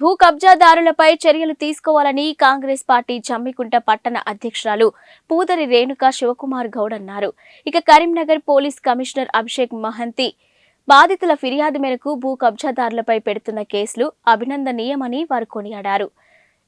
భూ కబ్జాదారులపై చర్యలు తీసుకోవాలని కాంగ్రెస్ పార్టీ జమ్మికుంట పట్టణ అధ్యక్షురాలు పూదరి రేణుక శివకుమార్ గౌడ్ అన్నారు. ఇక కరీంనగర్ పోలీస్ కమిషనర్ అభిషేక్ మహంతి బాధితుల ఫిర్యాదు మేరకు భూ కబ్జాదారులపై పెడుతున్న కేసులు అభినందనీయమని వారు కొనియాడారు.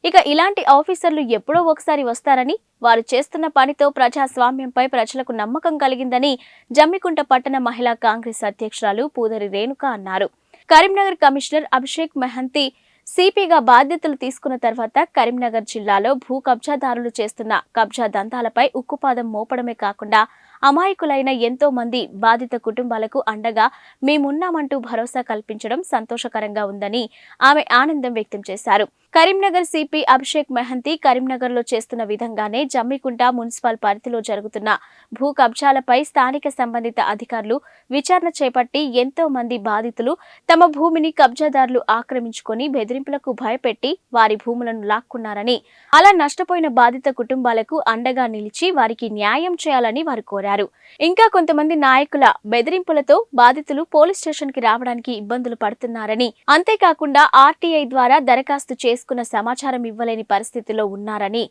ఇక ఇలాంటి ఆఫీసర్లు ఎప్పుడో ఒకసారి వస్తారని వారు చేస్తున్న పనితో ప్రజాస్వామ్యంపై ప్రజలకు నమ్మకం కలిగిందని జమ్మికుంట పట్టణ మహిళా కాంగ్రెస్ అధ్యక్షురాలు పూదరి రేణుక అన్నారు. కరీంనగర్ కమిషనర్ అభిషేక్ మహంతి సిపిగా బాధ్యతలు తీసుకున్న తర్వాత కరీంనగర్ జిల్లాలో భూ కబ్జాదారులు చేస్తున్న కబ్జా దంతాలపై ఉక్కుపాదం మోపడమే కాకుండా అమాయకులైన ఎంతో మంది బాధిత కుటుంబాలకు అండగా మేమున్నామంటూ భరోసా కల్పించడం సంతోషకరంగా ఉందని ఆమె ఆనందం వ్యక్తం చేశారు. కరీంనగర్ సిపి అభిషేక్ మెహంతి కరీంనగర్లో చేస్తున్న విధంగానే జమ్మికుంట మున్సిపల్ పరిధిలో జరుగుతున్న భూ కబ్జాలపై స్థానిక సంబంధిత అధికారులు విచారణ చేపట్టి ఎంతో మంది బాధితులు తమ భూమిని కబ్జాదారులు ఆక్రమించుకొని బెదిరింపులకు భయపెట్టి వారి భూములను లాక్కున్నారని అలా నష్టపోయిన బాధిత కుటుంబాలకు అండగా నిలిచి వారికి న్యాయం చేయాలని వారు కోరారు. ఇంకా కొంతమంది నాయకుల బెదిరింపులతో బాధితులు పోలీస్ స్టేషన్కి రావడానికి ఇబ్బందులు పడుతున్నారని అంతేకాకుండా ఆర్టీఐ ద్వారా దరఖాస్తు చేసి చేసుకున్న సమాచారం ఇవ్వలేని పరిస్థితిలో ఉన్నారని.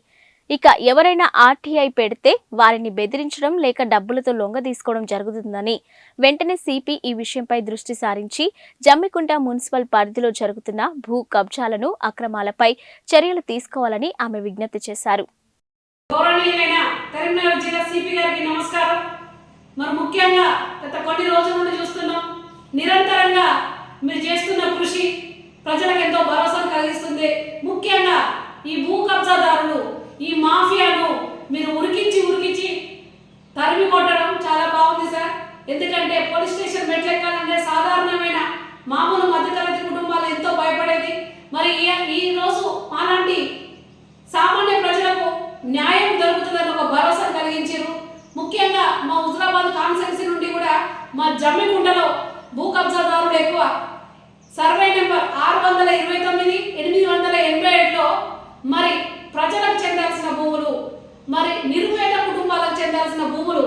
ఇక ఎవరైనా ఆర్టీఐ పెడితే వారిని బెదిరించడం లేక డబ్బులతో లొంగ తీసుకోవడం జరుగుతుందని వెంటనే సిపి ఈ విషయంపై దృష్టి సారించి జమ్మికుంట మున్సిపల్ పరిధిలో జరుగుతున్న భూ కబ్జాలను అక్రమాలపై చర్యలు తీసుకోవాలని ఆమె విజ్ఞప్తి చేశారు. మరి ముఖ్యంగా గత కొన్ని రోజుల నుండి చూస్తున్నాం నిరంతరంగా మీరు చేస్తున్న ప్రజలకు ఎంతో భరోసాను కలిగిస్తుంది. ముఖ్యంగా ఈ భూ కబ్జాదారులు ఈ మాఫియాను మీరు ఉరికించి ఉరికించి తరిమి కొట్టడం చాలా బాగుంది సార్. ఎందుకంటే పోలీస్ స్టేషన్ మెట్లెక్కాలంటే సాధారణమైన మామూలు మధ్యతరగతి కుటుంబాలు ఎంతో భయపడేది. మరి ఈ- ఈ రోజు మాలాంటి సామాన్య ప్రజలకు న్యాయం దొరుకుతుందని ఒక భరోసా కలిగించారు. ముఖ్యంగా మా హుజరాబాద్ కాన్స్టెన్సీ నుండి కూడా మా జమ్మికుంటలో భూ కబ్జాదారులు ఎక్కువ. సర్వే నెంబర్ వందల ఇరవై తొమ్మిది ఎనిమిది వందల ఎనభై ఏడులో మరి ప్రజలకు చెందాల్సిన భూములు మరి నిరుపేద కుటుంబాలకు చెందాల్సిన భూములు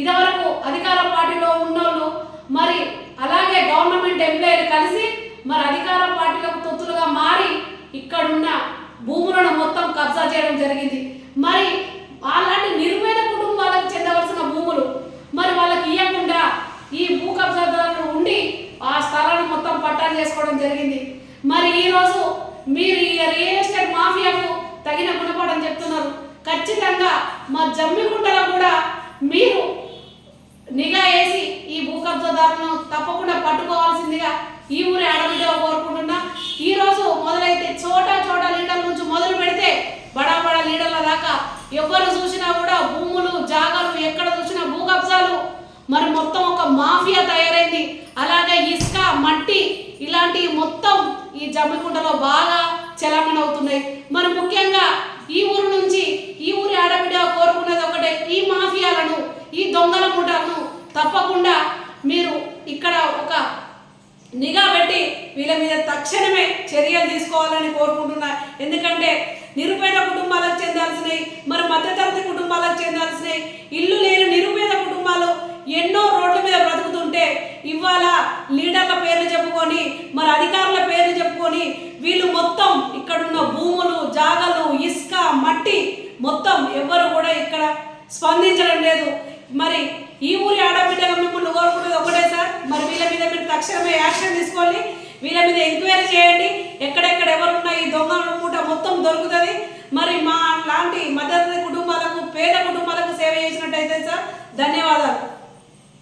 ఇదివరకు అధికార పార్టీలో ఉన్నోళ్ళు మరి అలాగే గవర్నమెంట్ ఎంప్లాయీలు కలిసి మరి అధికార పార్టీలకు తొత్తులుగా మారి ఇక్కడున్న భూములను మొత్తం కబ్జా చేయడం జరిగింది. మరి అలాంటి నిరుపేద కుటుంబాలకు చెందవలసిన భూములు మరి వాళ్ళకి ఇవ్వకుండా ఈ భూ కబ్జాదారులు ఉండి ఆ స్థలాన్ని మొత్తం పట్టాలు చేసుకోవడం జరిగింది. మరి ఈ రోజు మీరు ఈ రియల్ ఎస్టేట్ మాఫియాకు తగిన గుణపాఠం చెప్తున్నారు. ఖచ్చితంగా మా జమ్మికుంటలో కూడా మీరు నిఘా వేసి ఈ భూ కబ్జాదారులను తప్పకుండా పట్టుకోవాల్సిందిగా ఈ ఊరి అడవిలో కోరుకుంటున్నా. ఈ రోజు మొదలైతే చోట చోట లీడర్ల నుంచి మొదలు పెడితే బడా బడా లీడర్ల దాకా ఎవరు చూసినా కూడా భూములు జాగాలు ఎక్కడ చూసినా భూ కబ్జాలు మరి మొత్తం ఒక మాఫియా తయారైంది. అలాగే ఇసుక మట్టి ఇలాంటి మొత్తం ఈ జమ్మికుంటలో బాగా చలామణ అవుతున్నాయి. మన ముఖ్యంగా ఈ ఊరు నుంచి ఈ ఊరి ఆడబిడ్డ కోరుకున్నది ఒకటే ఈ మాఫియాలను ఈ దొంగల ముఠాలను తప్పకుండా మీరు ఇక్కడ ఒక నిఘా పెట్టి వీళ్ళ మీద తక్షణమే చర్యలు తీసుకోవాలని కోరుకుంటున్నా. ఎందుకంటే నిరుపేద కుటుంబాలకు చెందాల్సినవి మరి మధ్యతరగతి కుటుంబాలకు చెందాల్సినవి ఇల్లు లేని నిరుపేద కుటుంబాలు మరి అధికారుల పేర్లు చెప్పుకొని వీళ్ళు మొత్తం ఇక్కడున్న భూములు జాగలు ఇసుక మట్టి మొత్తం ఎవ్వరు కూడా ఇక్కడ స్పందించడం లేదు. మరి ఈ ఊరి ఆడబిడ్డగా మిమ్మల్ని కోరుకునేది ఒకటే సార్. మరి వీళ్ళ మీద మీరు తక్షణమే యాక్షన్ తీసుకోండి. వీళ్ళ మీద ఎంక్వైరీ చేయండి. ఎక్కడెక్కడ ఎవరున్న ఈ దొంగ పూట మొత్తం దొరుకుతుంది. మరి మా లాంటి మధ్యతరగతి కుటుంబాలకు పేద కుటుంబాలకు సేవ చేసినట్టయితే సార్ ధన్యవాదాలు.